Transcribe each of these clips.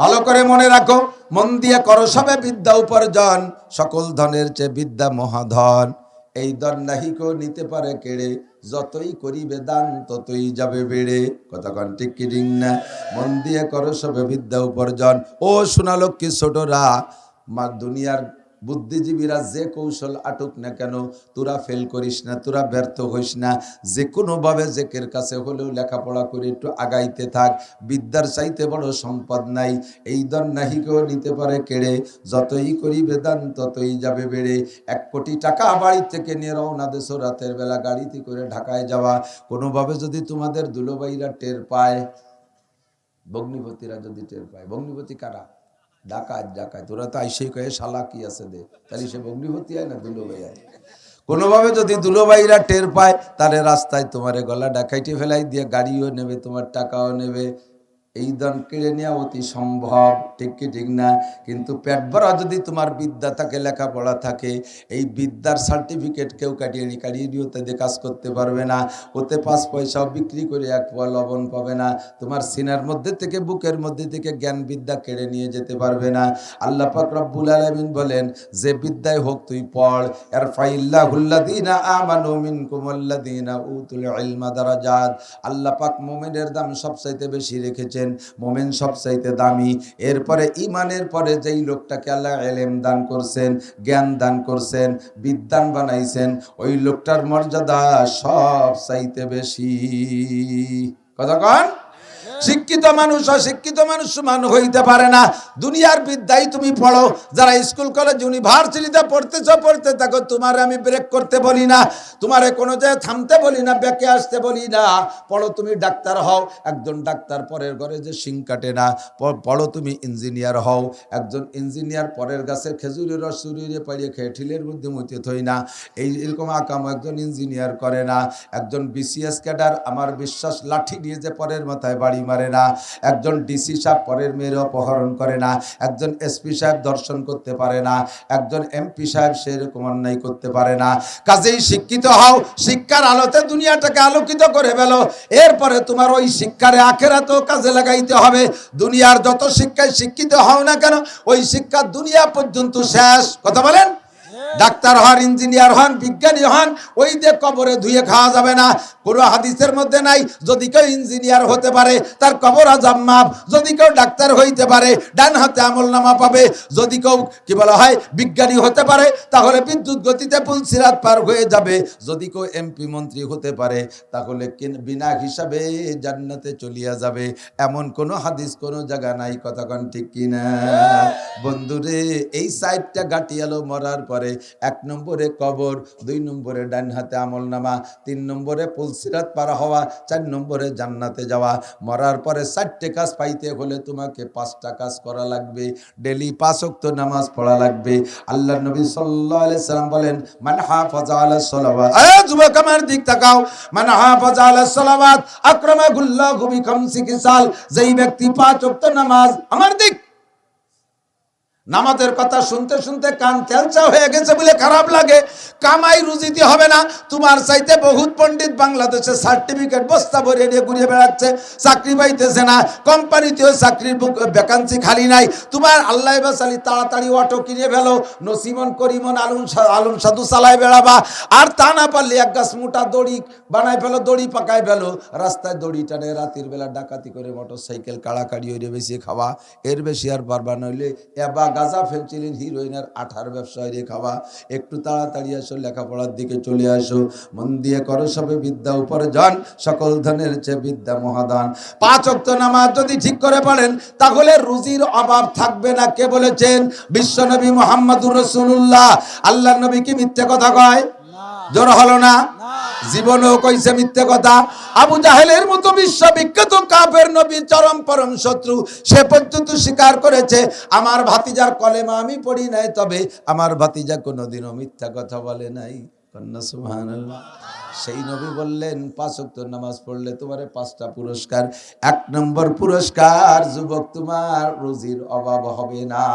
ভালো করে মনে রাখো, মন দিয়ে করো সবে বিদ্যা উপার্জন, সকল ধনের চেয়ে বিদ্যা মহাধন। এই ধন নাহিকো নিতে পারে কেড়ে, যতই করিবে দান ততই যাবে বেড়ে। কতক্ষণ ঠিক কি ঠিক না? মন দিয়ে করো সবে বিদ্যা উপার্জন। ও সোনালক্ষ্মী ছোটরা, মা দুনিয়ার বুদ্ধিজীবীরা যে কৌশল আটক না কেন, তোরা ফেল করিস না, তোরা ব্যর্থ হইস না। যে কোনোভাবে জেকের কাছে হলেও লেখাপড়া করে একটু আগাইতে থাক। বিদ্যার চাইতে বড় সম্পদ নাই। এই দর নাহিকেও নিতে পারে কেড়ে। যতই করিবে দান, ততই যাবে বেড়ে। এক কোটি টাকা বাড়ি থেকে নিয়ে রওনা দেশো রাতের বেলা গাড়িতে করে ঢাকায় যাওয়া। কোনোভাবে যদি তোমাদের দুলোবাইরা টের পায়, ভগ্নিপতিরা যদি টের পায়, ভগ্নিপতি কারা? ডাকাত ডাকাত। ওরা তো আইসেই কয়ে, শালা, কি আছে দে? তাহলে সে অগ্নিভূতি হয় না দুলোবাই হয়? কোনোভাবে যদি দুলোবাইরা টের পায়, তাহলে রাস্তায় তোমার গলা ডাকাইটে ফেলাই দিয়ে গাড়িও নেবে, তোমার টাকাও নেবে এই দন কেড়ে নেওয়া অতি সম্ভব। ঠিক কি, ঠিক না? কিন্তু পেট ভরা যদি তোমার বিদ্যা থাকে, লেখাপড়া থাকে, এই বিদ্যার সার্টিফিকেট কেউ কাটিয়ে নি, কাটিয়ে নিয়ে ওতে কাজ করতে পারবে না। ওতে পাঁচ পয়সাও বিক্রি করে এক পোয়া লবণ পাবে না। তোমার সিনার মধ্যে থেকে, বুকের মধ্যে থেকে জ্ঞান বিদ্যা কেড়ে নিয়ে যেতে পারবে না। আল্লাহ পাক রব্বুল আলামিন বলেন, যে বিদ্যায় হোক তুই পড়। এর ফাইল্লাহুল্লাযীনা আমানু মিনকুম আল্লাযীনা উতুল আল্লাহ পাক মুমিনের দাম সবচাইতে বেশি রেখেছেন মোমেন সবচাইতে দামি। এরপরে ইমানের পরে যেই লোকটাকে আল্লাহ এলেম দান করছেন, জ্ঞান দান করছেন, বিদ্যান বানাইছেন, ওই লোকটার মর্যাদা সব চাইতে বেশি কন? শিক্ষিত মানুষ অশিক্ষিত মানুষ সমান হইতে পারে না। দুনিয়ার বিদ্যাই তুমি পড়ো। যারা স্কুল, কলেজ, ইউনিভার্সিটিতে পড়তেছ, পড়তে থাকো, তোমার আমি ব্রেক করতে বলি না। তোমারে কোনো জায়গায় থামতে বলি না ব্যাকে আসতে বলি না। পড়ো তুমি ডাক্তার হও। একজন ডাক্তার পরের ঘরে যে শিং কাটে না পড়ো তুমি ইঞ্জিনিয়ার হও। একজন ইঞ্জিনিয়ার পরের গাছের খেজুরের রস চুরিয়ে খেয়ে ঠিলের মধ্যে মতে থই না। এই এরকম আকাম একজন ইঞ্জিনিয়ার করে না। একজন বিসিএস ক্যাডার, আমার বিশ্বাস, লাঠি নিয়ে যে পরের মাথায় বাড়ি মারে না, একজন ডিসি সাহেব পরের মেয়ের অপহরণ করে না, একজন এসপি সাহেব দর্শন করতে পারে না, একজন এমপি সাহেব সেরকম অন্যায় করতে পারে না। কাজেই শিক্ষিত হও, শিক্ষার আলোতে দুনিয়াটাকে আলোকিত করে ফেলো। এরপরে তোমার ওই শিক্ষারে আখেরাতেও কাজে লাগাইতে হবে। দুনিয়ার যত শিক্ষায় শিক্ষিত হও না কেন, ওই শিক্ষা দুনিয়া পর্যন্ত শেষ। কথা বলেন? ডাক্তার হন, ইঞ্জিনিয়ার হন, বিজ্ঞানী হন, ওই দিয়ে কবরে ধুয়ে খাওয়া যাবে না। কোনো হাদিসের মধ্যে নাই, যদি কেউ ইঞ্জিনিয়ার হতে পারে, তার কবর আজাম মাপ যদি কেউ ডাক্তার হইতে পারে, ডান হাতে আমল নামা পাবে। যদি কেউ, কি বলা হয়, বিজ্ঞানী হতে পারে, তাহলে বিদ্যুৎ গতিতে পুলসিরাত পার হয়ে যাবে। যদি কেউ এমপি মন্ত্রী হতে পারে, তাহলে কিন- বিনা হিসাবে জান্নাতে চলিয়া যাবে। এমন কোনো হাদিস কোনো জায়গা নাই কতক্ষণ ঠিক কিনা? বন্ধুরে, এই সাইডটা গাটিয়ালো মরার পরে এক নম্বরে কবর, দুই নম্বরে ডান হাতে আমল নামা তিন নম্বরে পুলসিরাত পার হওয়া, চার নম্বরে জান্নাতে যাওয়া। মরার পরে চারটে কাজ পাইতে হলে তোমাকে পাঁচটা কাজ করা লাগবে। ডেলি পাঁচ ওয়াক্ত নামাজ পড়া লাগবে। আল্লাহ নবী আলাইহি সাল্লাম বলেন, মান হাফাজা আলা সালাওয়াত। এ যুবক, আমার দিক তাকাও। মান হাফাজা আলা সালাওয়াত আকরামাহুল্লাহু বিখামসি কিসাল যেই ব্যক্তি পাঁচ ওয়াক্ত নামাজ, আমার দিক নামাজের কথা শুনতে শুনতে কান তেলচা হয়ে গেছে বলে খারাপ লাগে। কামাই রুজিতে হবে না। তোমার চাইতে বহুত পণ্ডিত বাংলাদেশে সার্টিফিকেট বস্তা ভরে নিয়ে ঘুরে বেড়াচ্ছে। চাকরি পাইতেছে না। কোম্পানিতেও চাকরির ভ্যাকান্সি খালি নাই। তোমার আল্লাহ বাসালি তাড়াতাড়ি অটো কিনে ফেলো। নসিমন, করিমন আলম সা- আলম সাধু চালায় বেড়াবা। আর তা না পারলে এক গাছ মোটা দড়ি বানাই ফেলো, দড়ি পাকায় ফেলো। রাস্তায় দড়ি টানে রাতের বেলা ডাকাতি করে মোটর সাইকেল কাড়াকাড়ি ওইরে বেশি খাওয়া। এর বেশি আর পারবা নইলে এবা গাজা ফেলছিলেন হিরোইনের আঠার ব্যবসায় হইরে খাওয়া। একটু তাড়াতাড়ি আসো লেখাপড়ার দিকে চলে আসো। মন দিয়ে করো সবে বিদ্যা উপার্জন সকল ধনের চেয়ে বিদ্যা মহাদান। পাঁচ অক্ত নামাজ যদি ঠিক করে পড়েন তাহলে রুজির অভাব থাকবে না। কে বলেছেন? বিশ্বনবী মোহাম্মদুর রসুল্লাহ আল্লাহ নবী কি মিথ্যে কথা কয়? জোর হলো না? জীবনেও কইছে মিথ্যে কথা। আবু জাহেলের মতো বিশ্ববিখ্যাত কাফের নবী, চরম পরম শত্রু, সে পর্যন্ত স্বীকার করেছে, আমার ভাতিজার কলেমা আমি পড়ি নাই, তবে আমার ভাতিজা কোনোদিনও মিথ্যা কথা বলে নাই। কন্যা সুবহানাল্লাহ। সেই নবী বললেন, পাঁচ ওয়াক্ত নামাজ পড়লে তোমার পাঁচটা পুরস্কার। এক নম্বর পুরস্কার, যুবক, তোমার রুজির অভাব হবে না।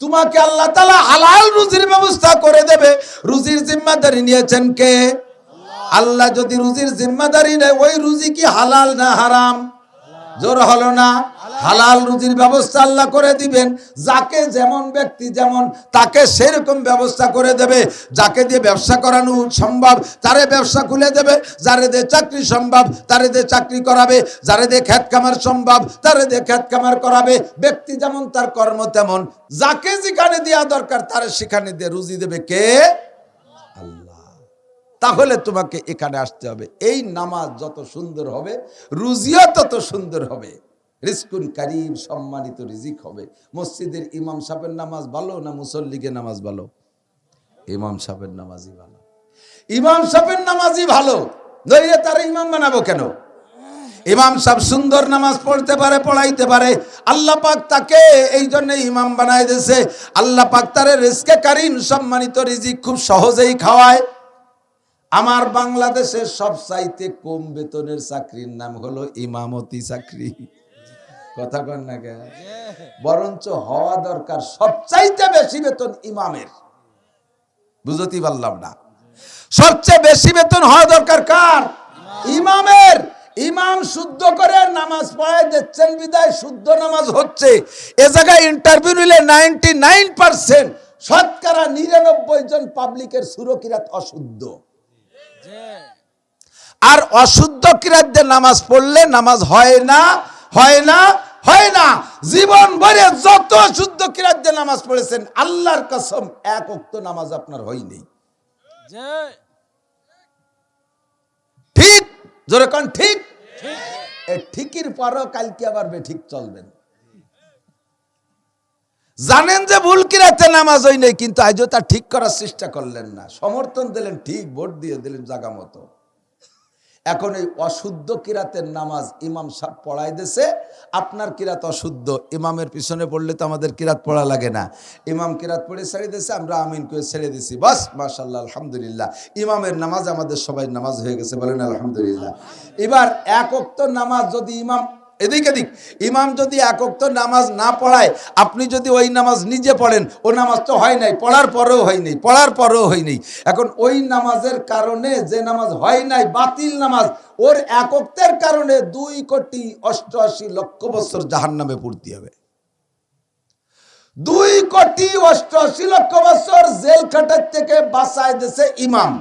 তোমাকে আল্লাহ তালা হালাল রুজির ব্যবস্থা করে দেবে। রুজির জিম্মাদারি নিয়েছেন কে? আল্লাহ যদি রুজির জিম্মাদারি নেয়, ওই রুজি কি হালাল না হারাম? জোর হলো না? হালাল রুজির ব্যবস্থা আল্লাহ করে দিবেন। যাকে যেমন ব্যক্তি যেমন, তাকে সেরকম ব্যবস্থা করে দেবে। যাকে দিয়ে ব্যবসা করানো সম্ভব তারে ব্যবসা খুলে দেবে, যারে দিয়ে চাকরি সম্ভব, তারে দিয়ে চাকরি করাবে। যারে দিয়ে খ্যাত কামার সম্ভব, তারে দিয়ে খ্যাত কামার করাবে। ব্যক্তি যেমন তার কর্ম তেমন। যাকে যেখানে দেওয়া দরকার, তারে সেখানে দিয়ে রুজি দেবে কে? তাহলে তোমাকে এখানে আসতে হবে। এই নামাজ যত সুন্দর হবে, রুজিও তত সুন্দর হবে। রিস্কুন কারিম সম্মানিত রিজিক হবে। মসজিদের ইমাম সাহেবের নামাজ ভালো না মুসল্লিগের নামাজ ভালো? ইমাম সাহেবের নামাজই ভালো। ইমাম সাহেবের নামাজই ভালো। নইলে তারা ইমাম বানাবো কেন? ইমাম সাহেব সুন্দর নামাজ পড়তে পারে, পড়াইতে পারে। আল্লাহ পাক তাকে এই জন্য ইমাম বানাই দিয়েছে। আল্লাহ পাক তারে রিস্কে কারিম সম্মানিত রিজিক খুব সহজেই খাওয়ায়। আমার বাংলাদেশের সব চাইতে কম বেতনের চাকরির নাম হলো ইমামতি চাকরি। কথা কন না কে বরঞ্চ হওয়া দরকার সবচাইতে বেশি বেতন ইমামের। বুঝতে পারলাম না। সবচেয়ে বেশি বেতন হওয়া দরকার কার? ইমামের। ইমাম শুদ্ধ করে নামাজ পড়ায় দিচ্ছেন বিদায় শুদ্ধ নামাজ হচ্ছে। এ জায়গায় ইন্টারভিউ নিলে নাইনটি নাইন পার্সেন্ট শতকরা নিরানব্বই জন পাবলিকের সুরকিরাত অশুদ্ধ। আর অশুদ্ধ কিরাতদের নামাজ পড়লে নামাজ হয় না হয় না? হয় না। জীবন ভরে যত শুদ্ধ কিরাতদের নামাজ পড়েছেন আল্লাহর কসম এক অক্ত নামাজ আপনার হয়নি। ঠিক? জোরে কন ঠিক? ঠিকির পরও কালকে আবার বেঠিক চলবেন। জানেন যে ভুল কিরাতে নামাজ হয় নাই কিন্তু আজও তা ঠিক করার চেষ্টা করলেন না। সমর্থন দিলেন ঠিক ভোট দিয়ে দিলেন জাগা মতো। এখন এই অশুদ্ধ কিরাতের নামাজ ইমাম সাহেব পড়াই দেশে আপনার কিরাত অশুদ্ধ, ইমামের পিছনে পড়লে তো আমাদের কিরাত পড়া লাগে না। ইমাম কিরাত পড়ে ছেড়ে দিয়েছে আমরা আমিন করে ছেড়ে দিছি। বাস মাশাল্লাহ আলহামদুলিল্লাহ। ইমামের নামাজ আমাদের সবাই নামাজ হয়ে গেছে বলেন আলহামদুলিল্লাহ। এবার এক অক্ত নামাজ যদি ইমাম এদিক এদিক। ইমাম যদি একক্ত নামাজ না পড়ায়, আপনি যদি ওই নামাজ নিজে পড়েন, ও নামাজ তো হয় নাই, পড়ার পরেও হয়নি পড়ার পরেও হয়নি এখন ওই নামাজের কারণে যে নামাজ হয় নাই, বাতিল নামাজ, ওর একক্তের কারণে দুই কোটি অষ্টআশি লক্ষ বছর জাহান নামে পড়তে হবে। দুই কোটি অষ্টআশি লক্ষ বছর জেল খাটার থেকে বাঁচায় দেশে ইমাম।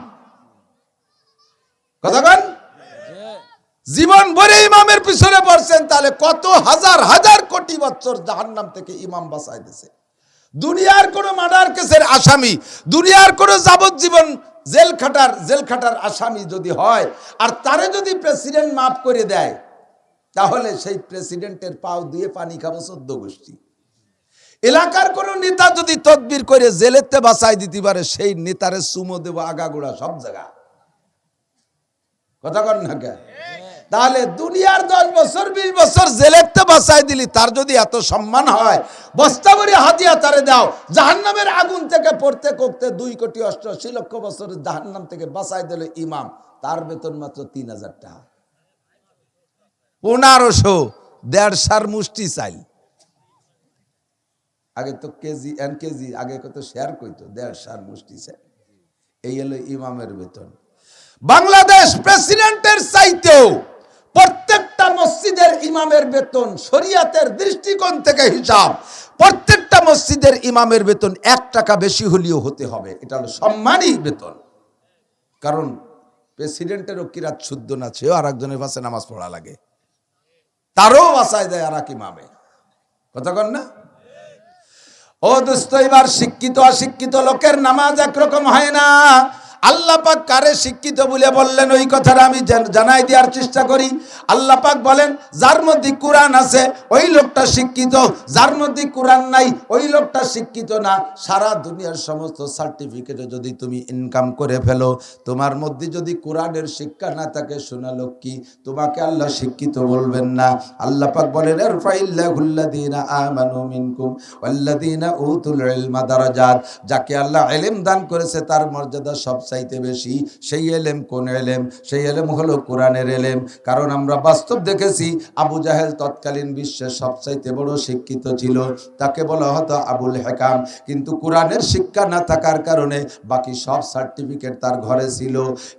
কথা কন? জীবন ভরে ইমামের পিছনে পড়ছেন, তাহলে কত হাজার হাজার কোটি বছর জাহান্নাম থেকে ইমাম বাঁচাই দিছে। দুনিয়ার কোন মার্ডার কেসের আসামি, দুনিয়ার কোন যাবজ্জীবন জেল খাটার জেল খাটার আসামি যদি হয়, আর তারে যদি প্রেসিডেন্ট মাফ করে দেয়, তাহলে সেই প্রেসিডেন্টের পাও দিয়ে পানি খাব চোদ্দ গোষ্ঠী। এলাকার কোন নেতা যদি তদবির করে জেলেতে বাঁচাই দিতে পারে, সেই নেতারে সুমো দেবো, আগাগোড়া সব জায়গা। কথা কন না কে তাহলে দুনিয়ার দশ বছর, বিশ বছর জেলেতে বাঁচাই দিলি, তার যদি এত সম্মান হয় বস্তা ভরে হাতিয়া তারে দাও, জাহান্নামের আগুন থেকে পড়তে করতে দুই কোটি অষ্টআশি লক্ষ বছর জাহান্নাম থেকে বাঁচাই দিল ইমাম, তার বেতন মাত্র তিন হাজার টাকা। পনেরোশো দেড়শার মুষ্টি চাই আগে তো কেজি, এন কেজি, আগে কত শেয়ার কইতো, দেড়শার মুষ্টি চাই এই হলো ইমামের বেতন। বাংলাদেশ প্রেসিডেন্টের চাইতেও প্রত্যেকটা মসজিদের ইমামের বেতন শরিয়াতের দৃষ্টিকোণ থেকে হিসাব। প্রত্যেকটা মসজিদের ইমামের বেতন এক টাকা বেশি হলেও হতে হবে। এটা হলো সম্মানই বেতন। কারণ প্রেসিডেন্টেরও কিরাত শুদ্ধ না, সেও আর একজনের পাশে নামাজ পড়া লাগে। তারও বাসায় দেয় আর এক ইমামে। কথা কন না? ও দোস্ত, এবার শিক্ষিত, অশিক্ষিত লোকের নামাজ একরকম হয় না। আল্লাহ পাক কারে শিক্ষিত বলে বললেন, ওই কথাটা আমি জানাই দেওয়ার চেষ্টা করি। আল্লাহ পাক বলেন, যার মধ্যে কোরআন আছে, ওই লোকটা শিক্ষিত। যার মধ্যে কোরআন নাই, ওই লোকটা শিক্ষিত না। সারা দুনিয়ার সমস্ত সার্টিফিকেটে যদি তুমি ইনকাম করে ফেলো, তোমার মধ্যে যদি কোরআনের শিক্ষা না থাকে, শোনা লক্ষ্মী, তোমাকে আল্লাহ শিক্ষিত বলবেন না। আল্লাহ পাক বলেন যাকে আল্লাহ ইলম দান করেছে, তার মর্যাদা সবচেয়ে সবচাইতে বেশি, সেই এলেম কোন এলেম? সেই এলেম হলো কোরআনের এলেম। কারণ আমরা বাস্তব দেখেছি, আবু জাহেল তৎকালীন বিশ্বের সবচাইতে বড় শিক্ষিত ছিল। তাকে বলা হতো আবুল হেকাম। কিন্তু কোরআনের শিক্ষা না থাকার কারণে বাকি সব সার্টিফিকেট তার ঘরে ছিল।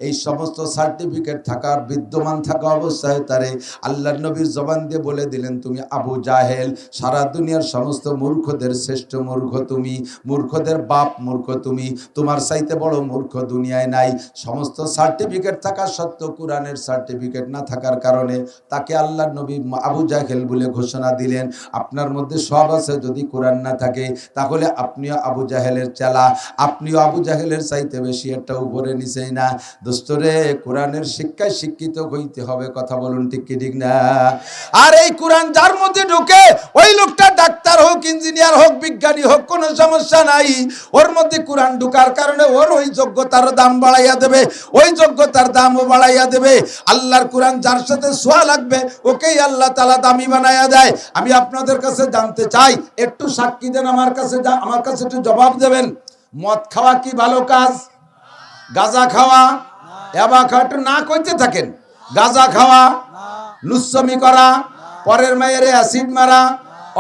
এই সমস্ত সার্টিফিকেট থাকার বিদ্যমান থাকা অবস্থায় তারে আল্লাহ নবীর জবান দিয়ে বলে দিলেন, তুমি আবু জাহেল, সারা দুনিয়ার সমস্ত মূর্খদের শ্রেষ্ঠ মূর্খ তুমি। মূর্খদের বাপ মূর্খ তুমি। তোমার চাইতে বড় মূর্খ দুনিয়ায় নাই। সমস্ত সার্টিফিকেট থাকা সত্ত্বেও কোরআনের সার্টিফিকেট না থাকার কারণে তাকে আল্লাহ নবী আবু জাহেল বলে ঘোষণা দিলেন। আপনার মধ্যে সব আছে, যদি কোরআন না থাকে, তাহলে আপনিও আবু জাহেলের চেলা। আপনিও আবু জাহেলের চাইতে বেশি একটা উপরে নিচেই না। দোস্তরে, কোরআনের শিক্ষায় শিক্ষিত হইতে হবে, কথা বলুন ঠিক কি ঠিক না? আর এই কোরআন যার মধ্যে ঢুকে, ওই লোকটা ডাক্তার হোক, ইঞ্জিনিয়ার হোক, বিজ্ঞানী হোক, কোনো সমস্যা নাই। ওর মধ্যে কোরআন ঢুকার কারণে ওর ওই যোগ্যতার দাম বাড়াইয়া দেবে, ওই যোগ্যতার দামও বাড়াইয়া দেবে। আল্লাহর কোরআন যার সাথে সোয়া লাগবে, ওকেই আল্লাহ তালা দামি বানাইয়া দেয়। আমি আপনাদের কাছে জানতে চাই, একটু সাক্ষী দেন আমার কাছে আমার কাছে একটু জবাব দেবেন। মদ খাওয়া কি ভালো কাজ? গাঁজা খাওয়া? এবা খাওয়া, একটু না করতে থাকেন। গাঁজা খাওয়া, লুচ্ছমি করা, পরের মায়ের অ্যাসিড মারা,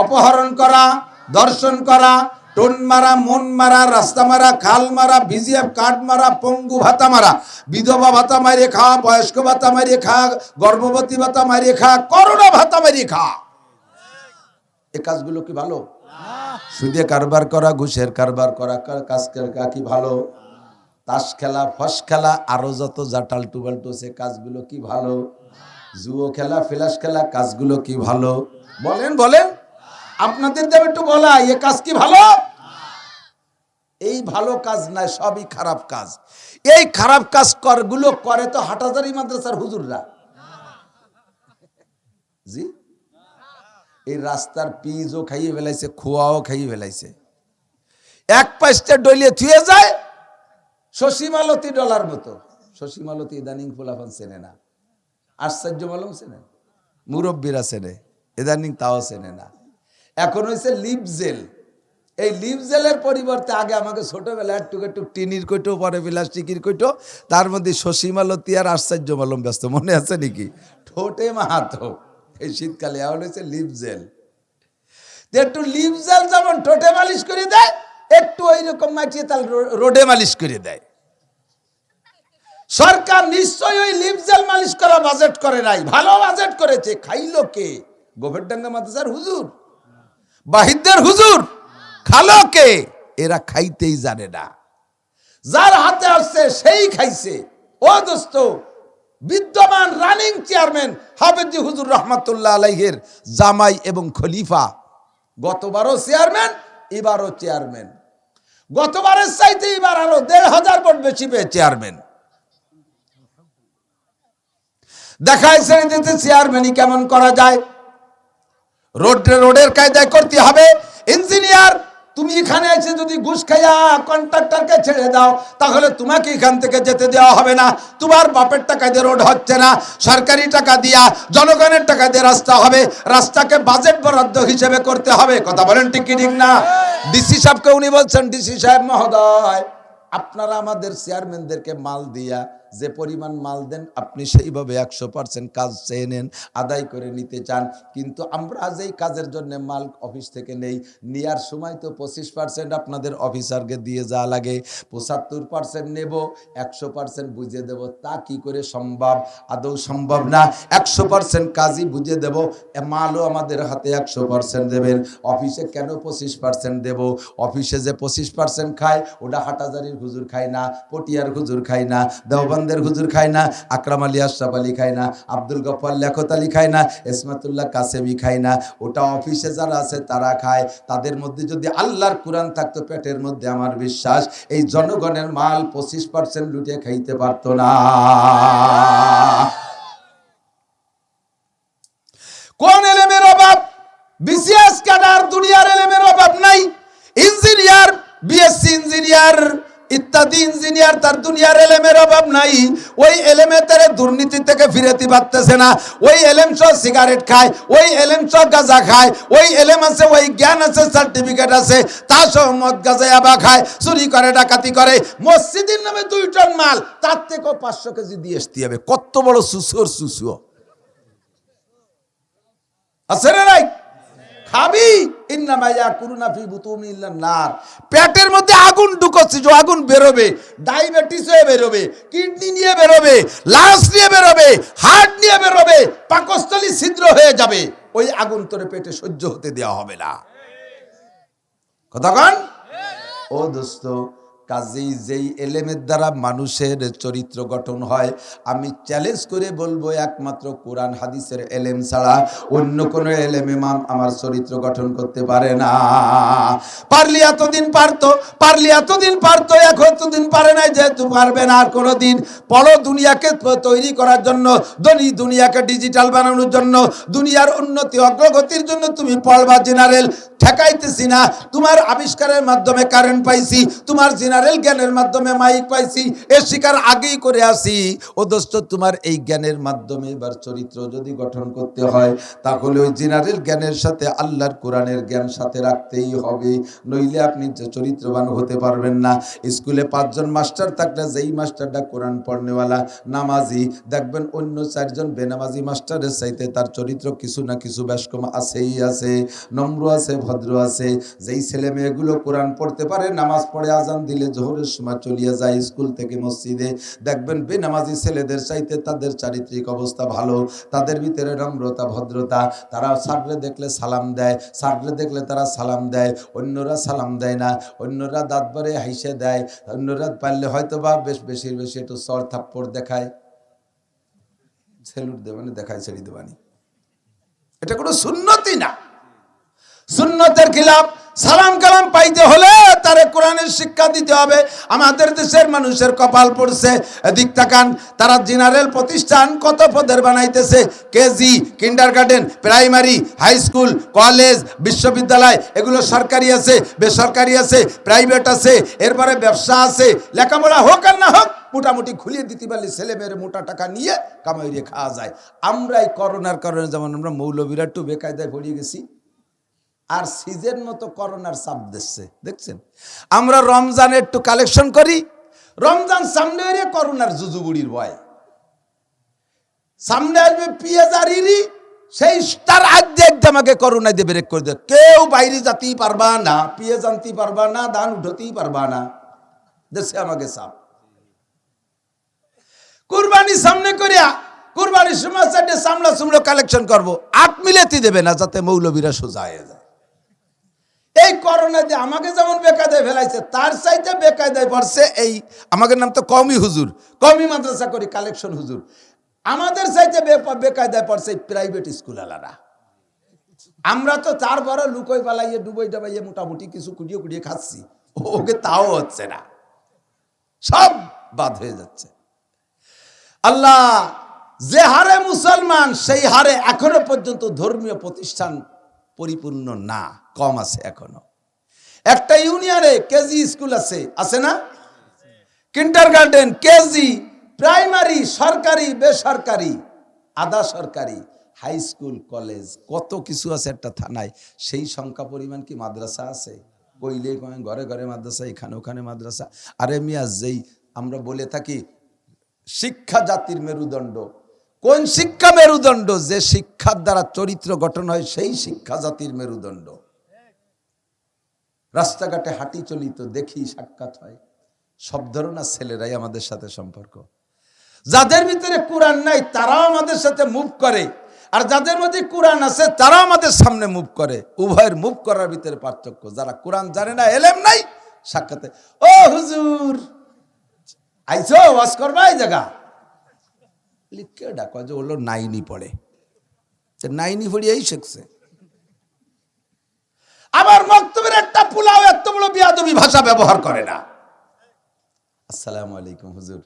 অপহরণ করা দর্শন করা টোন মারা, মন মারা, রাস্তা মারা, খাল মারা ভিজিএফ কার্ড মারা, পঙ্গু ভাতা মারা, বিধবা ভাতা মারিয়ে খাওয়া বয়স্ক ভাতা মারিয়ে খাওয়া গর্ভবতী ভাতা মারিয়ে খাওয়া করোনা ভাতা মারিয়ে খাওয়া এ কাজগুলো কি ভালো? সুদে কারবার করা, ঘুষের কারবার করা কাজ কি ভালো? তাস খেলা, ফস খেলা, আরও যত জাটাল টুবাল্টু সে কাজগুলো কি ভালো? জুয়ো খেলা ফ্লাশ খেলা, কাজগুলো কি ভালো? বলেন বলেন। আপনাদের দেবে একটু বলা, এ কাজ কি ভালো? এই ভালো কাজ নাই সবই খারাপ কাজ। এই খারাপ কাজ করগুলো করে তো হাটাজারি মাদ্রাসার হুজুররা। জি? এই রাস্তার পিজও খাইয়ে ফেলাইছে, খোয়াও খাইয়ে ফেলাইছে। এক পাঁচটা ডলিয়ে থুয়ে যায়, শশীমালতি ডলার মতো। শশীমালতি ইদানিং ফুলাফান চেনে না। আশ্চর্য মালম চেনে মুরব্বীরা চেনে, ইদানিং তাও চেনে না। এখন হয়েছে লিপ জেল। এই লিপ জেলের পরিবর্তে আগে আমাকে ছোটবেলায় একটু একটু টিনির কইটো পরে প্লাস্টিকের কইটো তার মধ্যে শশীমালতি আর আশ্চর্য মালম ব্যস্ত, মনে আছে নাকি? ঠোঁটে মাহাতো। এই শীতকালে এখন হয়েছে লিপ জেল। একটু লিপ জেল যেমন ঠোঁটে মালিশ করে দেয়, একটু ওই রকম মাটিয়ে তাল রোডে মালিশ করে দেয়। সরকার নিশ্চয়ই ওই লিপ জেল মালিশ করা বাজেট করে নাই। ভালো বাজেট করেছে। খাইলো কে? গোভেরডাঙ্গা মাদ্রাসার হুজুর। বাহিদদের হুজুর, খালো কে? এরা খাইতেই জানে না। যার হাতে আসছে, সেই খাইছে। ও দোস্ত, বিদ্যমান রানিং চেয়ারম্যান হাফেজি হুজুর রহমাতুল্লাহ আলাইহের জামাই এবং খলিফা। গতবারও চেয়ারম্যান এবারও চেয়ারম্যান গতবারের চাইতে এবার আরও দেড় হাজার ভোট বেশি পেয়ে চেয়ারম্যান দেখায় দিতে চেয়ারম্যানই কেমন করা যায়? রোড রোডের কায়দায় করতে হবে। ইঞ্জিনিয়ার, তুমি এখানে এসে যদি ঘুষ খাইয়া কন্ট্রাক্টরকে ছেড়ে দাও, তাহলে তোমাকে এখান থেকে যেতে দেওয়া হবে না। তোমার বাপের টাকা দিয়ে রোড হচ্ছে না। সরকারি টাকা দিয়া জনগণের টাকা দিয়ে রাস্তা হবে। রাস্তাকে বাজেট বরাদ্দ হিসেবে করতে হবে। কথা বলেন ঠিক কি ঠিক না? ডিসি সাহেবকে উনি বলছেন ডিসি সাহেব মহোদয়, আপনারা আমাদের চেয়ারম্যানদেরকে মাল দিয়া যে পরিমাণ মাল দেন, আপনি সেইভাবে একশো পার্সেন্ট কাজ চেয়ে নেন, আদায় করে নিতে চান। কিন্তু আমরা যেই কাজের জন্য মাল অফিস থেকে নেই নেওয়ার সময় তো পঁচিশ পার্সেন্ট আপনাদের অফিসারকে দিয়ে যা লাগে। পঁচাত্তর পার্সেন্ট নেব, একশো পার্সেন্ট বুঝে দেব, তা কি করে সম্ভব? আদৌ সম্ভব না। একশো পার্সেন্ট কাজই বুঝে দেব মালও আমাদের হাতে একশো পার্সেন্ট দেবেন। অফিসে কেন পঁচিশ পার্সেন্ট দেব? অফিসে যে পঁচিশ পার্সেন্ট খায়, ওটা হাটাজারির হুজুর খায় না, পটিয়ার হুজুর খায় না। দেওবন্দের হুজুর খায় না, আকরাম আলী আশরাফ আলী খায় না, আব্দুল গফর লেখত আলী খায় না, ইসমাতুল্লাহ কাসেমি খায় না। ওটা অফিসে যারা আছে তারা খায়। তাদের মধ্যে যদি আল্লাহর কোরআন থাকতো, পেটের মধ্যে আমার বিশ্বাস এই জনগণের মাল পঁচিশ পার্সেন্ট লুটে খাইতে পারতো না। কোন এলেমের অভাব? বিসিএস ক্যাডার দুনিয়ার এলেমের অভাব নাই। ইঞ্জিনিয়ার, বিএসসি ইঞ্জিনিয়ার ইত্যাদি ইঞ্জিনিয়ার তার দুনিয়ার এলেমের অভাব নাই। ওই এলেমে তারে দুর্নীতি থেকে ফিরেতে পারতেছে না। ওই এলেম সহ সিগারেট খায়, ওই এলেম সহ গাঁজা খায়, ওই এলেম আছে, ওই জ্ঞান আছে সার্টিফিকেট আছে, তা সহ মদ গাঁজা আবা খায়, চুরি করে, ডাকাতি করে। মসজিদের নামে দুই টন মাল, তার থেকেও পাঁচশো কেজি দিয়ে আসতে হবে। কত বড় সুসুর সুসুও। আছে রে নাই? খাবি ইন্নামাইয়া কুরুনা ফি বুতুমি নার। পেটের মধ্যে আগুন ঢুকছে যে আগুন বেরোবে, ডায়াবেটিস হয়ে বেরোবে, কিডনি নিয়ে বেরোবে লাংস নিয়ে বেরোবে, হার্ট নিয়ে বেরোবে, পাকস্থলী ছিদ্র হয়ে যাবে। ওই আগুন তোরে পেটে সহ্য হতে দেওয়া হবে না। কতক্ষণ ও দোস্ত কাজেই যেই এলেমের দ্বারা মানুষের চরিত্র গঠন হয়, আমি চ্যালেঞ্জ করে বলব একমাত্র কোরআন হাদিসের এলেম ছাড়া অন্য কোনো এলেম ইমাম আমার চরিত্র গঠন করতে পারে না। পারলি এতদিন পারতো, পারলি এতদিন পারতো, এখন এতদিন পারে নাই, যেহেতু পারবে না আর কোনো দিন পড়ো দুনিয়াকে তৈরি করার জন্য, ধনী দুনিয়াকে ডিজিটাল বানানোর জন্য, দুনিয়ার উন্নতি, অগ্রগতির জন্য তুমি পড়বা জেনারেল ঠেকাইতেছি না। তোমার আবিষ্কারের মাধ্যমে কারেন্ট পাইছি, তোমার জেনারেল জ্ঞানের মাধ্যমে মাইক পাইছি, এ শিকার আগেই করে আসি। ও দোস্ত, তোমার এই জ্ঞানের মাধ্যমে এবার চরিত্র যদি গঠন করতে হয়, তাহলে ওই জেনারেল জ্ঞানের সাথে আল্লাহর কোরআনের জ্ঞান সাথে রাখতেই হবে। নইলে আপনি চরিত্রবান হতে পারবেন না। স্কুলে পাঁচজন মাস্টার থাকলে যেই মাস্টারটা কোরআন পড়নেওয়ালা, নামাজি, দেখবেন অন্য চারজন বেনামাজি মাস্টারের চাইতে তার চরিত্র কিছু না কিছু ব্যাসকম আছেই আছে, নম্র আছে, ভদ্র আছে। যেই ছেলে মেয়েগুলো কোরআন পড়তে পারে, নামাজ পড়ে আজান দিলে জোহরের সময় চলিয়ে যায়, স্কুল থেকে মসজিদে। দেখবেন বেনামাজি ছেলেদের চাইতে তাদের চারিত্রিক অবস্থা ভালো, তাদের ভিতরে নম্রতা, ভদ্রতা। তারা সাররে দেখলে সালাম দেয় সাররে দেখলে তারা সালাম দেয়, অন্যরা সালাম দেয় না, অন্যরা দাঁত বারে হাইসে দেয়, অন্যরা পারলে হয়তো বা বেশ বেশি বেশি একটু সর থাপ্পড় দেখায়। সেলুট দেবানি দেখায় ছেড়ে দেবানি। এটা কোনো সুন্নতি না। সুন্নতের খিলাফ সালাম কালাম পাইতে হলে তারে কোরআনের শিক্ষা দিতে হবে। আমাদের দেশের মানুষের কপাল পড়ছে। এদিক তাকান, তারা জেনারেল প্রতিষ্ঠান কত পদের বানাইতেছে? KG kindergarten primary, high school, college, বিশ্ববিদ্যালয়, এগুলো সরকারি আছে, বেসরকারি আছে, প্রাইভেট আছে, এরপরে ব্যবসা আছে, লেখাপড়া হোক আর না হোক, মোটামুটি খুলিয়ে দিতে পারলে ছেলে মেয়ের মোটা টাকা নিয়ে কামাই খাওয়া যায়। আমরা এই করোনার কারণে যেমন আমরা মৌলবীরা একটু বেকায়দায় পড়িয়ে গেছি। আর সিজন মতো করোনার চাপ দিচ্ছে, দেখছেন? আমরা রমজানে একটু কালেকশন করি, রমজান সামনে এলে করোনার জুজুবুড়ির ভয়। সামনে আসবে পিঁয়াজ আর ইরি, সেই তার একদম আমাকে করোনা দিয়ে ব্রেক করে দেয় কেউ বাইরে যেতেই পারবা না, পিঁয়াজ আনতেই পারবা না, ধান উঠতেই পারবা না দেশে আমাকে চাপ। কুরবানি সামনে করিয়া, কুরবানির সময় সাইডে সামলা সুমলো কালেকশন করব। আট মিলেতি দেবে না, যাতে মৌলবীরা সোজা হয়ে যায়। এই করোনা দিয়ে আমাকে যেমন বেকায়দায় ফেলাইছে, তার চাইতে বেকায়দায় পড়ছে এই আমাদের নাম তো কমই হুজুর কমই মাদ্রাসা করি কালেকশন হুজুর। আমাদের চাইতে বেকায়দায় পড়ছে প্রাইভেট স্কুল আলারা আমরা তো তার বড় লুকোই পালাইয়ে ডুবই ডাবাইয়ে মোটামুটি কিছু কুড়িয়ে কুড়িয়ে খাচ্ছি। ওকে তাও হচ্ছে না। সব বাদ হয়ে যাচ্ছে। আল্লাহ, যে হারে মুসলমান, সেই হারে এখনও পর্যন্ত ধর্মীয় প্রতিষ্ঠান পরিপূর্ণ না। কম আছে এখনও। একটা ইউনিয়নে কেজি স্কুল আছে আছে না? কিন্টার গার্ডেন কেজি, প্রাইমারি, সরকারি, বেসরকারি, আধা সরকারি, হাই স্কুল, কলেজ, কত কিছু আছে একটা থানায়। সেই সংখ্যা পরিমাণ কি মাদ্রাসা আছে? কইলে ঘরে ঘরে মাদ্রাসা, এখানে ওখানে মাদ্রাসা। আরে মিয়া, যেই আমরা বলে থাকি, শিক্ষা জাতির মেরুদণ্ড। কোন শিক্ষা মেরুদণ্ড? যে শিক্ষার দ্বারা চরিত্র গঠন হয়, সেই শিক্ষা জাতির মেরুদণ্ড। রাস্তাঘাটে হাঁটি চলিত দেখি সাক্ষাৎ হয়। সব ধরনের ছেলেরাই আমাদের সাথে সম্পর্ক। যাদের ভিতরে কোরআন নাই, তারাও আমাদের সাথে মুভ করে। আর যাদের মধ্যে কোরআন আছে, তারাও আমাদের সামনে মুভ করে। উভয়ের মুভ করার ভিতরে পার্থক্য। যারা কোরআন জানে না, এলেম নাই, সাক্ষাতে। ও হুজুর আইসো ওয়াজ করবা এই জায়গা? লিখে ডাকা যে ওগুলো নাইনি পড়ে। নাইনি পড়িয়েই শিখছে। আবার মক্তবের একটা পোলাও এত বড় বিয়াদবি ভাষা ব্যবহার করে না। আসসালামু আলাইকুম, হুজুর।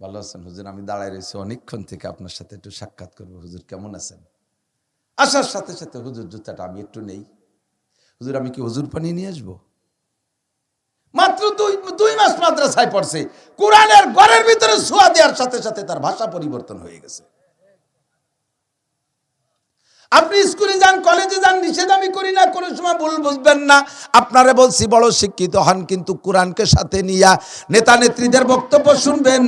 ভালো আছেন? হুজুর, আমি দাঁড়ায় রয়েছি অনেকক্ষণ থেকে আপনার সাথে একটু সাক্ষাৎ করব। হুজুর, কেমন আছেন? আসার সাথে সাথে হুজুর, জুতাটা আমি একটু নেই। হুজুর, আমি কি হুজুর পানি নিয়ে আসব? মাত্র দুই দুই মাস মাদ্রাসায় পড়ছে। কোরআনের ঘরের ভিতরে ছোঁয়া দেওয়ার সাথে সাথে তার ভাষা পরিবর্তন হয়ে গেছে। আপনি স্কুলে যান, কলেজে যান নিষেধ আমি করি না, কোনো সময় ভুল বুঝবেন না। আপনারা বলছি, বড় শিক্ষিত হন কিন্তু কোরআনকে সাথে নিয়া নেতা নেত্রীদের বক্তব্য শুনবেন।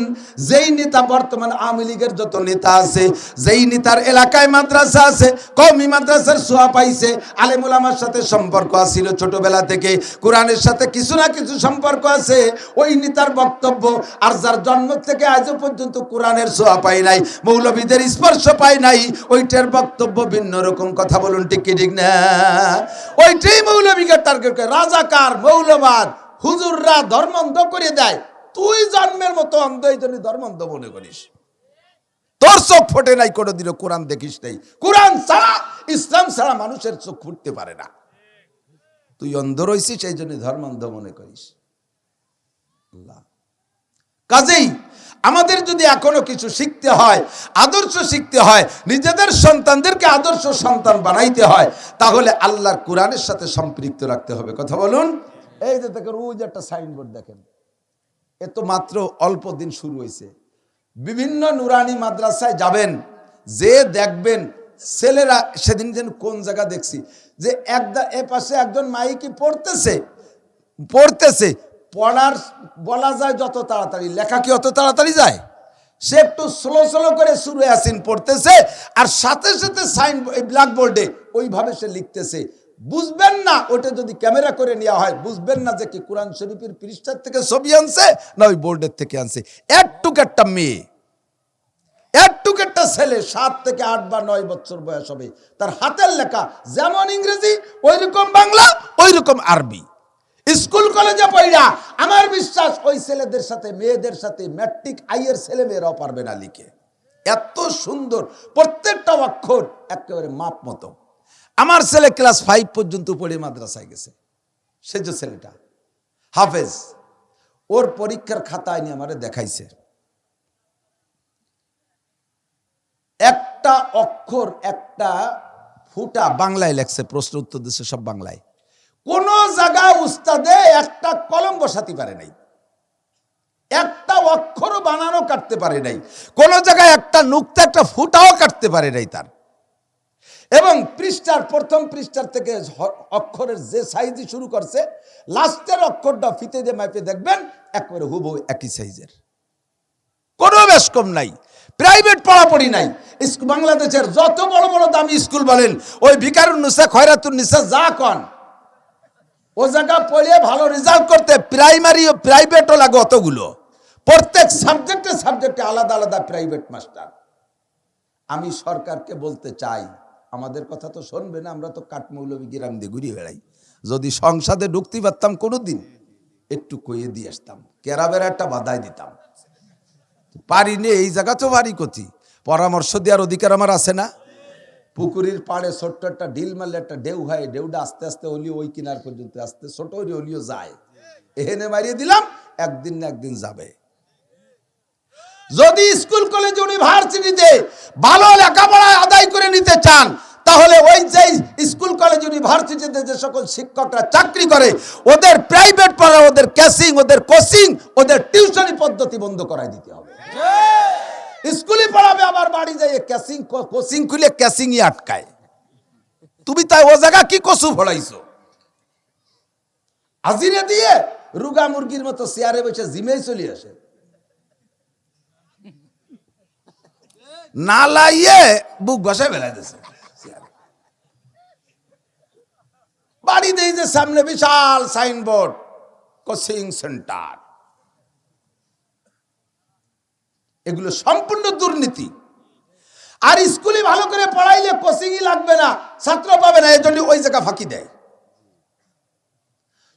যেই নেতা বর্তমান আওয়ামী লীগের যত নেতা আছে, যেই নেতার এলাকায় মাদ্রাসা আছে, কওমি মাদ্রাসার সোয়া পাইছে আলেমুল আমার সাথে সম্পর্ক আছিল ছোটবেলা থেকে, কোরআনের সাথে কিছু না কিছু সম্পর্ক আছে। ওই নেতার বক্তব্য, আর যার জন্ম থেকে আজও পর্যন্ত কোরআনের সোয়া পাই নাই, মৌলবীদের স্পর্শ পাই নাই, ওইটার বক্তব্য ভিন্ন রকম কথা বলুন, ঠিক কি, ঠিক না? ওইটাই মৌলবীকে টার্গেট করে, রাজাকার, মৌলবাদ, হুজুররা ধর্মান্ধ করে দেয়। তুই জন্মের মতো অন্ধ, এই জন্য ধর্মান্ধ মনে করিস। তোর চোখ ফোটে নাই কোনো কোনোদিনও কোরআন দেখিস নাই। কোরআন ছাড়া, ইসলাম ছাড়া মানুষের চোখ ফুটতে পারে না। তুই অন্ধ রয়েছিস এই জন্য ধর্মান্ধ মনে করিস। আল্লাহ। কাজেই আমাদের যদি এখনও কিছু শিখতে হয়, আদর্শ শিখতে হয়, নিজেদের সন্তানদেরকে আদর্শ সন্তান বানাইতে হয়, তাহলে আল্লাহর কোরআনের সাথে সম্পৃক্ত রাখতে হবে। কথা বলুন। এই যে দেখেন, ওই যে একটা সাইনবোর্ড দেখেন। এ তো মাত্র অল্প দিন শুরু হয়েছে। বিভিন্ন নুরানি মাদ্রাসায় যাবেন, যে দেখবেন ছেলেরা, সেদিন যেন কোন জায়গা দেখছি, যে একদা এ পাশে একজন মাইকি পড়তেছে পড়তেছে পড়ার বলা যায় যত তাড়াতাড়ি, লেখা কি অত তাড়াতাড়ি যায়? সে একটু স্লো স্লো করে শুরু আসিন পড়তেছে, আর সাথে সাথে সাইন ব্ল্যাকবোর্ডে ওইভাবে সে লিখতেছে। বুঝবেন না ওটা যদি ক্যামেরা করে নেওয়া হয়, বুঝবেন না যে কি কোরআন শরীফের পৃষ্ঠার থেকে ছবি আনছে না ওই বোর্ডের থেকে আনছে। একটুক একটা মেয়ে, একটুক একটা ছেলে, সাত থেকে আট বা নয় বছর বয়স হবে। তার হাতের লেখা যেমন ইংরেজি ওই রকম বাংলা ওই রকম আরবি। স্কুল কলেজে পড়া আমার বিশ্বাস ওই ছেলেদের সাথে, মেয়েদের সাথে ম্যাট্রিক আইয়ের ছেলে মেয়েরাও পারবে না লিখে। এত সুন্দর, প্রত্যেকটা অক্ষর একেবারে মাপ মতো। আমার ছেলে ক্লাস ফাইভ পর্যন্ত পড়ে মাদ্রাসায় গেছে। সে যে ছেলেটা। হাফেজ। ওর পরীক্ষার খাতায় নিয়ে আমারে দেখাইছে। একটা অক্ষর, একটা ফুটা বাংলায় লেখছে, প্রশ্ন উত্তর দিচ্ছে সব বাংলায়। কোন জায়গা উস্তাদে একটা কলম বসাতে পারে নাই। একটা অক্ষরও বানানো কাটতে পারে নাই। কোন জায়গায় একটা নুক্তা, একটা ফুটাও কাটতে পারে নাই তার। এবং পৃষ্ঠার, প্রথম পৃষ্ঠার থেকে অক্ষরের যে সাইজই শুরু করছে, লাস্টের অক্ষরটা ফিতে দিয়ে মাপে দেখবেন, একবারে হুবহু একই সাইজের। কোনো বেশ কম নাই। প্রাইভেট পড়াপড়ি নাই। বাংলাদেশের যত বড় বড় দামি স্কুল বলেন, ওই ভিকারুন্নিসা খয়রাতুন্নিসা যা কন ও জায়গা পড়িয়ে ভালো রেজাল্ট করতে প্রাইমারি ও প্রাইভেটও লাগে অতগুলো। প্রত্যেক সাবজেক্টে সাবজেক্টে আলাদা আলাদা প্রাইভেট মাস্টার আমি সরকারকে বলতে চাই, আমাদের কথা তো শুনবে না, আমরা তো কাঠমৌলবী গ্রাম দিয়ে ঘুরিয়ে বেড়াই। যদি সংসদে ঢুকতে পারতাম কোনোদিন, একটু কইয়ে দিয়ে আসতাম, কেরাবের একটা বাধাই দিতাম। পারি নে এই জায়গা তো বাড়ি কতি পরামর্শ দেওয়ার অধিকার আমার আছে না? পুকুরির পাড়ে ছোট্ট একটা ডিল মারলে একটা ঢেউ হয়, ঢেউটা আস্তে আস্তে হলিও ওই কিনার পর্যন্ত, আস্তে ছোট হলি হলিও যায়। এহেনে মারিয়ে দিলাম, একদিন না একদিন যাবে। যদি স্কুল, কলেজ, ইউনিভার্সিটিতে ভালো লেখাপড়া আদায় করে নিতে চান, তাহলে ওই যে স্কুল, কলেজ, ইউনিভার্সিটিতে যে সকল শিক্ষকরা চাকরি করে, ওদের প্রাইভেট পড়া ওদের ক্যাসিং ওদের কোচিং ওদের টিউশনি পদ্ধতি বন্ধ করাই দিতে হবে। স্কুলে পড়াবে, আবার বাড়ি যাই ক্যাসিং কোচিং খুলে ক্যাসিংই আটকায়। তুমি তাই ও জায়গা কি কসু ফড়াইছো হাজিরে দিয়ে রুগা মুরগির মতো চেয়ারে বসে জিমেই চলে আসে। না লাইয়ে বুক বসে বেলা দিছে। বাড়ি দেই যে সামনে বিশাল সাইনবোর্ড, কোচিং সেন্টার। এগুলো সম্পূর্ণ দুর্নীতি। আর স্কুলে ভালো করে পড়াইলে কোচিংই লাগবে না, ছাত্র পাবে না, এজন্য ওই জায়গা ফাঁকি দেয়।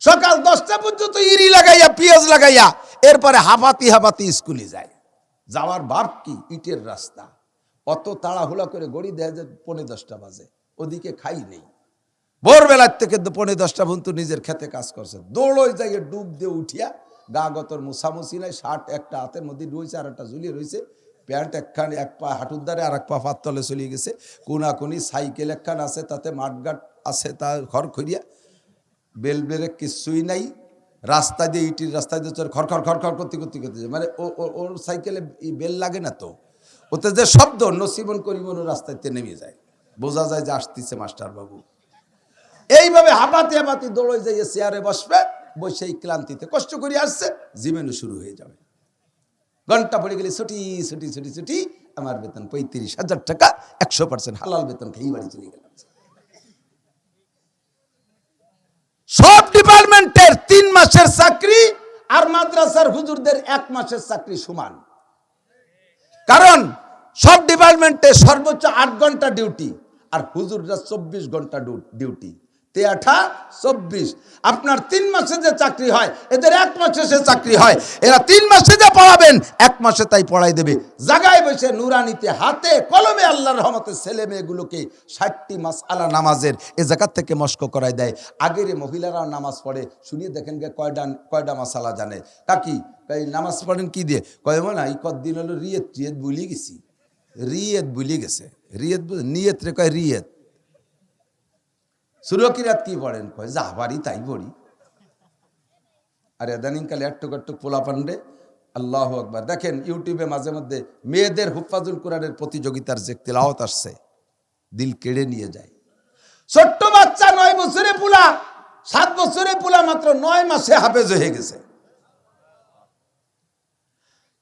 সকাল দশটা পর্যন্ত ইরি লাগাইয়া, পিঁয়াজ লাগাইয়া, এরপরে হাফাতি হাফাতি স্কুলে যায়। যাওয়ার বাপ কি? ইটের রাস্তা। অত তাড়াহুড়া করে গড়ি দেয় যে পৌনে দশটা বাজে। ওদিকে খাই নেই। ভোরবেলার থেকে পৌনে দশটা পর্যন্ত নিজের খেতে কাজ করছে। দৌড়ই যাই ডুব দিয়ে উঠিয়া গা গতর মুসামুসি নাই, শার্ট একটা হাতের মধ্যে রয়েছে, আর একটা ঝুলিয়ে রয়েছে। প্যান্ট একখান, এক পা হাঁটুর দ্বারে, আর এক পা পাততলে চলে গেছে। কোনাকুনি, সাইকেল একখান আছে, তাতে মাঠঘাট আছে তা ঘর খড়িয়া। বেল বেলে কিছুই নাই। রাস্তা দিয়ে ইটির রাস্তা দিয়ে চলে, খড় খড় খড় করতে করতে করতে মানে ও ওর সাইকেলে বেল লাগে না তো। ওতে যে শব্দ নসিবন করিবন ও রাস্তাতে নেমে যায়। বোঝা যায় যে আসতেছে মাস্টার বাবু এইভাবে হাঁপাতে হাঁপাতে দৌড়ে যাইয়ে চেয়ারে বসবে। বসে এই ক্লান্তিতে কষ্ট করে আসছে জিমেনও শুরু হয়ে যাবে। ঘণ্টা পড়ে গেলে ছুটি ছুটি ছুটি ছুটি, আমার বেতন পঁয়ত্রিশ হাজার টাকা, একশো পার্সেন্ট হালাল বেতন খেয়ে বাড়ি চলে গেলাম। সব ডিপার্টমেন্টের তিন মাসের চাকরি আর মাদ্রাসার হুজুরদের এক মাসের চাকরি সমান। কারণ সব ডিপার্টমেন্টে সর্বোচ্চ আট ঘণ্টা ডিউটি আর হুজুররা চব্বিশ ঘণ্টা ডিউটি। তে আঠা চব্বিশ। আপনার তিন মাসে যে চাকরি হয়, এদের এক মাসে সে চাকরি হয়। এরা তিন মাসে যে পড়াবেন, এক মাসে তাই পড়াই দেবে। জাগায় বসে নুরানিতে হাতে কলমে আল্লাহ রহমতের ছেলে মেয়েগুলোকে ষাটটি মাস আলা নামাজের এ জায়গার থেকে মস্ক করাই দেয়। আগের মহিলারাও নামাজ পড়ে। শুনিয়ে দেখেন গে, কয়ডা কয়ডা মাসালা জানে। কাকি এই নামাজ পড়েন কি দিয়ে? কয় না এই কদিন হলো রিয়েত রিয়েত ভুলিয়ে গেছি। রিয়েত ভুলিয়ে গেছে। রিয়েত নিয়ত রে, কয় রিয়েত সুরকিরাত কি পড়েন কয়, যা পারি তাই পড়ি আর এদানিং কালে একটুক একটুক পোলা পান্ডে আল্লাহ আকবার। দেখেন, ইউটিউবে মাঝে মধ্যে মেয়েদের হুফাজুল কোরআনের প্রতিযোগিতার যে তেলাওয়াত আসছে, দিল কেড়ে নিয়ে যায়। ছোট্ট বাচ্চা নয় বছরে পুলা, সাত বছরে পুলা মাত্র নয় মাসে হাফেজ হয়ে গেছে।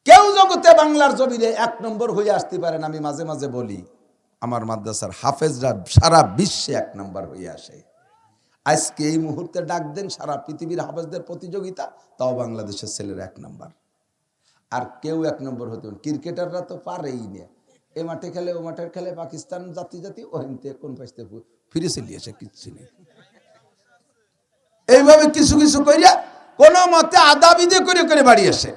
কেউ জগতে বাংলার জমিনে এক নম্বর হয়ে আসতে পারেন আমি মাঝে মাঝে বলি। আমার মাদ্রাসার হাফেজরা সারা বিশ্বে এক নম্বর হয়ে আসে। আজকে এই মুহূর্তে ডাক দেন সারা পৃথিবীর হাফেজদের প্রতিযোগিতা, তাও বাংলাদেশের ছেলের এক নম্বর। আর কেউ এক নম্বর হতে ক্রিকেটাররা তো পারেই না। এ মাঠে খেলে, ও মাঠে খেলে পাকিস্তান জাতি জাতি, ও হিনতে কোন পাশতে ফিরে চলিয়েছে কিচ্ছু নেই। এইভাবে কিছু কিছু করিয়া কোনো মতে আদাবিদে করে করে বাড়ি আসে।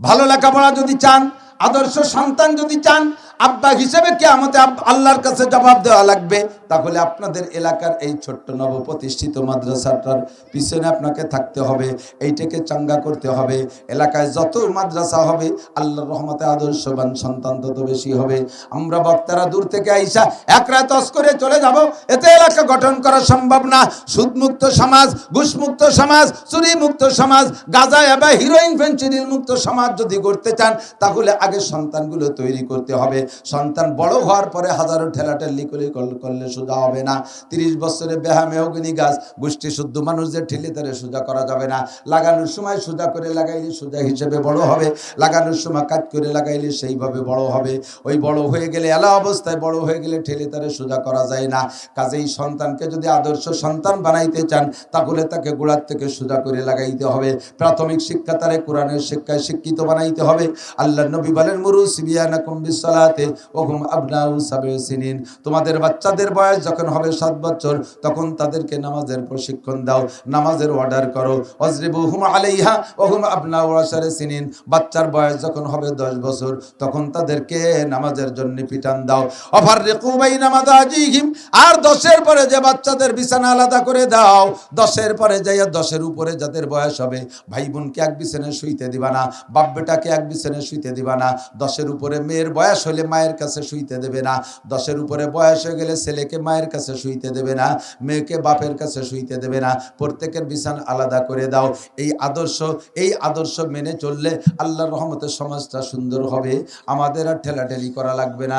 ভালো লেখাপড়া যদি চান আদর্শ সন্তান যদি চান, আব্বা হিসেবে কে আমাদের আল্লাহর কাছে জবাব দেওয়া লাগবে। তাহলে আপনাদের এলাকার এই ছোট্ট নবপ্রতিষ্ঠিত মাদ্রাসাটার পিছনে আপনাকে থাকতে হবে, এইটাকে চাঙ্গা করতে হবে। এলাকায় যত মাদ্রাসা হবে, আল্লাহর রহমতে আদর্শবান সন্তান তত বেশি হবে। আমরা বক্তারা দূর থেকে আইসা এক রাত করে চলে যাব। এতে এলাকা গঠন করা সম্ভব না। সুদমুক্ত সমাজ, ঘুষমুক্ত সমাজ, চুরিমুক্ত সমাজ, গাঁজা এবং হিরোইন ফেন্সিডিল মুক্ত সমাজ যদি গড়তে চান, তাহলে আগে সন্তানগুলো তৈরি করতে হবে। সন্তান বড় হওয়ার পরে হাজারো ঠেলাঠেলি করে করলে সোজা হবে না। তিরিশ বছরে বেহা মেহগিনি গাছ, গোষ্ঠী শুদ্ধ মানুষদের ঠেলে তারে সোজা করা যাবে না। লাগানোর সময় সোজা করে লাগাইলে সোজা হিসেবে বড় হবে। লাগানোর সময় কাজ করে লাগাইলে সেইভাবে বড় হবে। ওই বড় হয়ে গেলে এলা অবস্থায় বড় হয়ে গেলে ঠেলে তারে সোজা করা যায় না। কাজেই সন্তানকে যদি আদর্শ সন্তান বানাইতে চান, তাহলে তাকে গোড়ার থেকে সোজা করে লাগাইতে হবে। প্রাথমিক শিক্ষা তারে কোরআনের শিক্ষায় শিক্ষিত বানাইতে হবে। আল্লাহ নবী বলেন মুরু সিবিয়ানাকুম বিসসালাতে ওহুম আবনাউ সাবে সিনিন। তোমাদের বাচ্চাদের বয়স যখন হবে সাত বছর, তখন তাদেরকে নামাজের প্রশিক্ষণ দাও, নামাজের অর্ডার করো। অজরিবুহুম আলাইহা ওহুম আবনাউ আশারে সিনিন। বাচ্চার বয়স যখন হবে দশ বছর, তখন তাদেরকে নামাজের জন্য পিটান দাও। অফার রেকুবাই নামাজাজিহিম আর দশের পরে যে বাচ্চাদের বিছানা আলাদা করে দাও, দশের পরে যাইয়া দশের উপরে যাদের বয়স হবে, ভাই বোনকে এক বিছানায় শুইতে দিবা না, বাপ বেটাকে এক বিছানায় শুইতে দিবা না, দশের উপরে মেয়ের বয়স হলে মায়ের কাছে শুইতে দেবে না, দশের উপরে বয়স হয়ে গেলে ছেলেকে মায়ের কাছে শুইতে দেবে না, মেয়েকে বাপের কাছে শুইতে দেবে না। প্রত্যেকের বিছান আলাদা করে দাও। এই আদর্শ এই আদর্শ মেনে চললে আল্লাহর রহমতের সমাজটা সুন্দর হবে। আমাদের আর ঠেলাঠেলি করা লাগবে না।